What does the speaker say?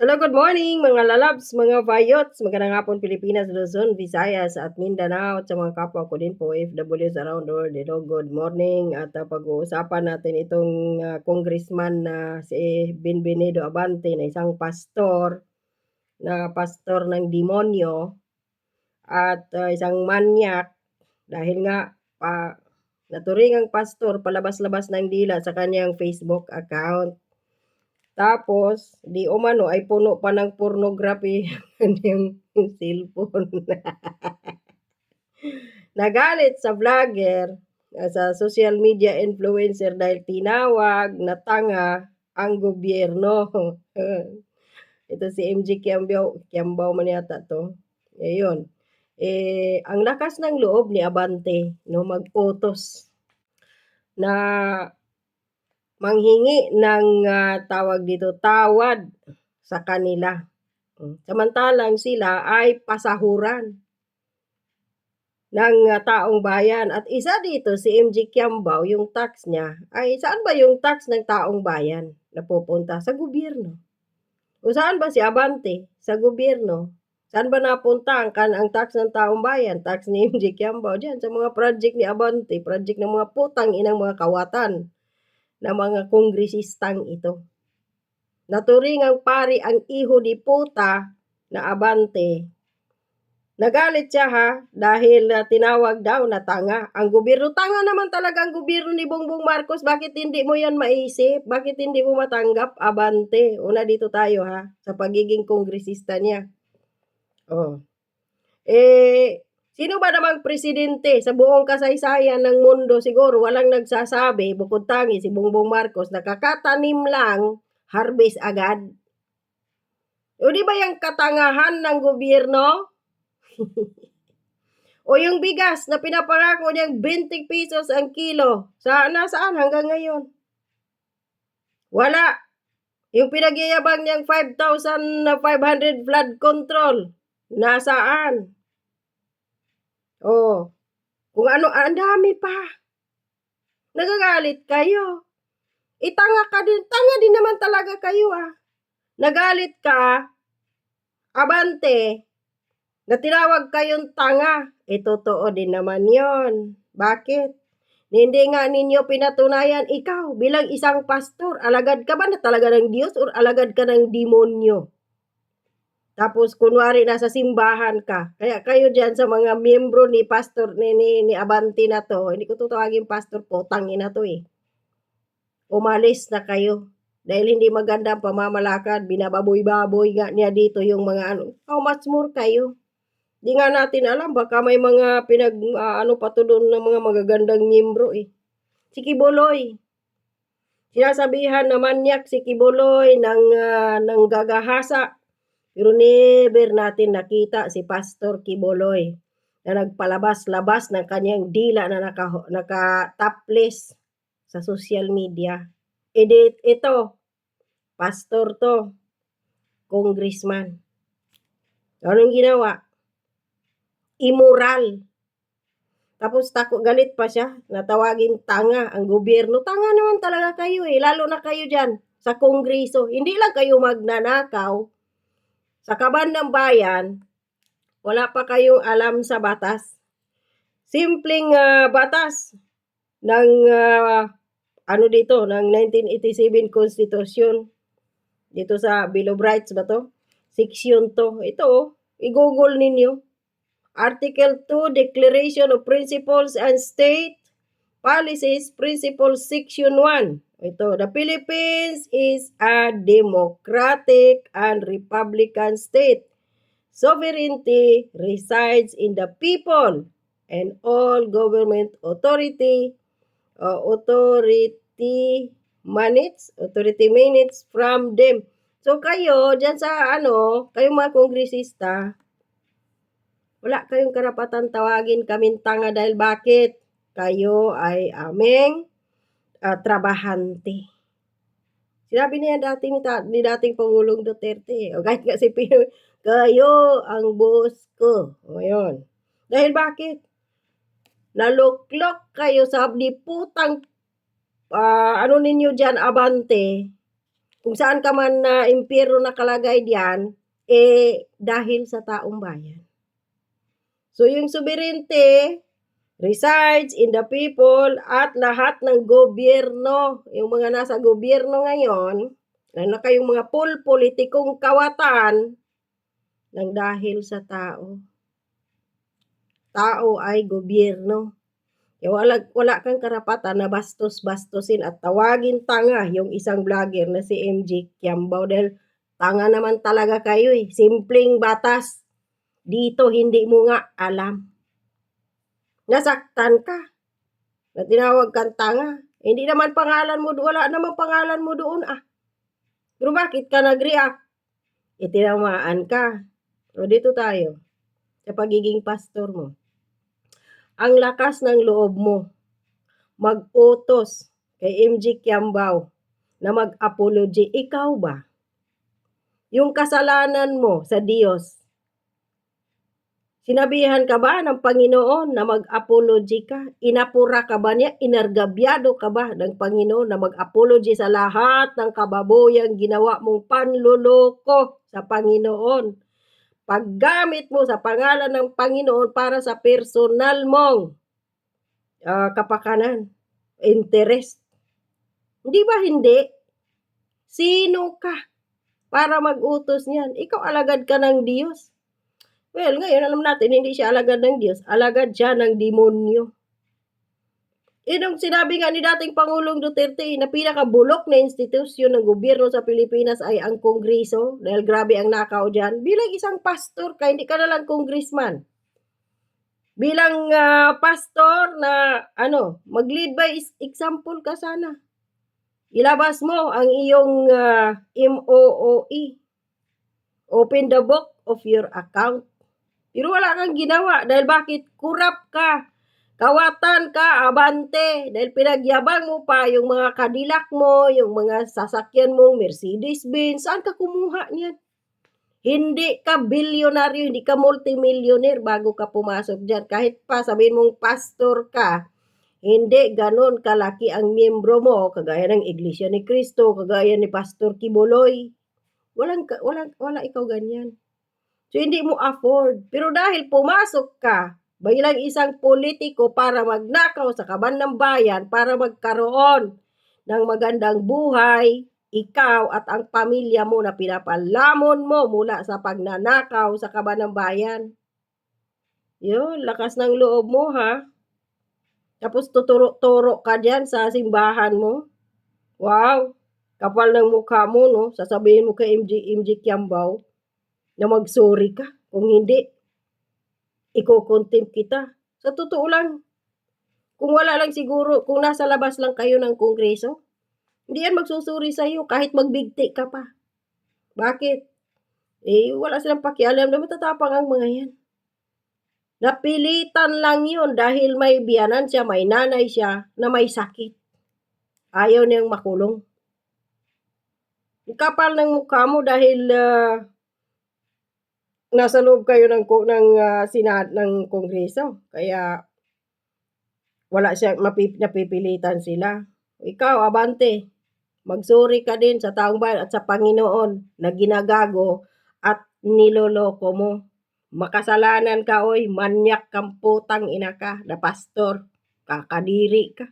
Hello, good morning mga lalabs, mga vayots, magandang hapon Pilipinas, Luzon, Visayas at Mindanao. At sa mga kapwa ko din po OFWs around the world. Hello, good morning. At uh, pag-uusapan natin itong uh, congressman na si Benvenido Abante na isang pastor na pastor ng demonyo at uh, isang manyak. Dahil nga uh, naturingang pastor palabas-labas ng dila sa kanyang Facebook account tapos, di umano ay puno pa ng pornography yung cellphone. Nagalit sa vlogger, ah, sa social media influencer dahil tinawag na tanga ang gobyerno. Ito si MJ Kiambao, Kiambao man yata to. Ayun. Eh, ang lakas ng loob ni Abante, no, mag-utos na manghingi ng uh, tawag dito tawad sa kanila. Hmm. Samantalang sila ay pasahuran ng uh, taong bayan. At isa dito si MG Kiambao, yung tax niya, ay saan ba yung tax ng taong bayan na pupunta? Sa gobyerno. O saan ba si Abante? Sa gobyerno. Saan ba napunta ang, kan ang tax ng taong bayan? Tax ni MG Kiambao dyan sa mga project ni Abante, project ng mga putang inang mga kawatan ng mga kongresistang ito. Naturing ang pari ang iho ni puta na abante. Nagalit siya ha dahil uh, tinawag daw na tanga. Ang gobyerno, tanga naman talaga ang gobyerno ni Bongbong Marcos. Bakit hindi mo yan maisip? Bakit hindi mo matanggap? Abante. Una dito tayo ha sa pagiging kongresista niya. Oh. Eh, Sino ba namang presidente sa buong kasaysayan ng mundo siguro walang nagsasabi bukod tangi si Bongbong Marcos nakakatanim lang harvest agad? O di ba yung katangahan ng gobyerno? o yung bigas na pinapangako niyang 20 pesos ang kilo, saan nasaan hanggang ngayon? Wala. Yung pinagyayabang niyang 5,500 flood control, nasaan? Oh. Kung ano, ang dami pa. Nagagalit kayo. Itanga ka din. Tanga din naman talaga kayo ah. Nagalit ka. Abante. Na tinawag kayong tanga. E totoo din naman yon. Bakit? Hindi nga ninyo pinatunayan ikaw bilang isang pastor. Alagad ka ba na talaga ng Diyos or alagad ka ng demonyo? Tapos kunwari nasa simbahan ka. Kaya kayo diyan sa mga miyembro ni pastor ni, ni, ni Abanti na to, hindi ko tutawagin pastor po, tangin na to eh. Umalis na kayo. Dahil hindi maganda ang pamamalakad, binababoy-baboy nga niya dito yung mga ano. How much more kayo? Di nga natin alam, baka may mga pinag, uh, ano pa to doon ng mga magagandang miyembro eh. Si Kibuloy. Sinasabihan na manyak si Kibuloy ng, uh, ng gagahasa pero never natin nakita si Pastor Kiboloy na nagpalabas-labas ng kanyang dila na naka, naka-topless sa social media. Edit ito, pastor to, congressman. Anong ginawa? Immoral. Tapos tako galit pa siya, natawagin tanga ang gobyerno. Tanga naman talaga kayo eh, lalo na kayo dyan sa kongreso. Hindi lang kayo magnanakaw, sa kaban ng bayan, wala pa kayong alam sa batas. Simpleng uh, batas ng uh, ano dito, ng 1987 Constitution. Dito sa Bill of Rights ba to? Section to. Ito, oh, i-google ninyo. Article 2, Declaration of Principles and State Policies, Principles, Section 1. Ito, the Philippines is a democratic and republican state. Sovereignty resides in the people and all government authority uh, authority mandates, authority minutes from them. So kayo, dyan sa ano, kayong mga kongresista, wala kayong karapatan tawagin kaming tanga dahil bakit? Kayo ay aming uh, trabahante. Sinabi niya dati ni, ta- ni dating Pangulong Duterte. O kahit nga si Pinoy, kayo ang boss ko. Yun. Dahil bakit? Naluklok kayo sa putang uh, ano ninyo dyan, abante. kung saan ka man na impyerno nakalagay diyan, eh dahil sa taong bayan. So yung sovereignty resides in the people at lahat ng gobyerno, yung mga nasa gobyerno ngayon, lalo na kayong mga pul politikong kawatan, nang dahil sa tao. Tao ay gobyerno. Kaya wala, wala kang karapatan na bastos-bastosin at tawagin tanga yung isang vlogger na si MJ Kiambao dahil tanga naman talaga kayo eh. Simpleng batas. Dito hindi mo nga alam. Nasaktan ka. Na tinawag kang tanga. Hindi naman pangalan mo. Wala naman pangalan mo doon ah. Pero bakit ka nag-react? Itinamaan ka. O dito tayo. Sa pagiging pastor mo ang lakas ng loob mo mag-utos kay MJ Kiambao na mag-apology. Ikaw ba? Yung kasalanan mo sa Diyos, sinabihan ka ba ng Panginoon na mag-apology ka? Inapura ka ba niya? Inargabyado ka ba ng Panginoon na mag-apology sa lahat ng kababoyang ginawa mong panluloko sa Panginoon? paggamit mo sa pangalan ng Panginoon para sa personal mong uh, kapakanan, interest. Hindi ba hindi? Sino ka para mag-utos niyan? Ikaw alagad ka ng Diyos. Well, ngayon alam natin, hindi siya alagad ng Diyos, alagad siya ng demonyo. Yun sinabi nga ni dating Pangulong Duterte na pinakabulok na institusyon ng gobyerno sa Pilipinas ay ang Kongreso dahil grabe ang nakaw dyan. Bilang isang pastor ka, hindi ka na lang congressman. Bilang uh, pastor na ano, mag-lead by example ka sana. Ilabas mo ang iyong uh, MOOE. Open the book of your account. Pero wala kang ginawa dahil bakit? Kurap ka Kawatan ka, abante, dahil pinagyabang mo pa yung mga kadilak mo, yung mga sasakyan mong Mercedes-Benz, saan ka kumuha niyan? Hindi ka bilyonaryo, hindi ka multimillionaire bago ka pumasok dyan. Kahit pa sabihin mong pastor ka, hindi ganon kalaki ang miyembro mo, kagaya ng Iglesia ni Cristo, kagaya ni Pastor Kibuloy. Walang, walang, wala ikaw ganyan. So, hindi mo afford. Pero dahil pumasok ka, bilang isang politiko para magnakaw sa kaban ng bayan para magkaroon ng magandang buhay, ikaw at ang pamilya mo na pinapalamon mo mula sa pagnanakaw sa kaban ng bayan. Yun, lakas ng loob mo ha. Tapos tuturo-turo ka dyan sa simbahan mo. Wow, kapal ng mukha mo, no? Sasabihin mo kay MJ, MJ Kiambao na mag-sorry ka. Kung hindi, iko-contempt kita. Sa totoo lang, kung wala lang siguro, kung nasa labas lang kayo ng kongreso, hindi yan magsusuri sa iyo kahit magbigti ka pa. Bakit? Eh, wala silang pakialam na matatapang ang mga yan. Napilitan lang yun dahil may biyanan siya, may nanay siya na may sakit. Ayaw niyang makulong. Kapal ng mukha mo dahil uh, nasa loob kayo ng ng uh, sinad ng kongreso. Kaya wala siya mapip, napipilitan sila. Ikaw, abante. Magsuri ka din sa taong bayan at sa Panginoon na ginagago at niloloko mo. Makasalanan ka, oy, manyak kang putang ina ka, na pastor, kakadiri ka.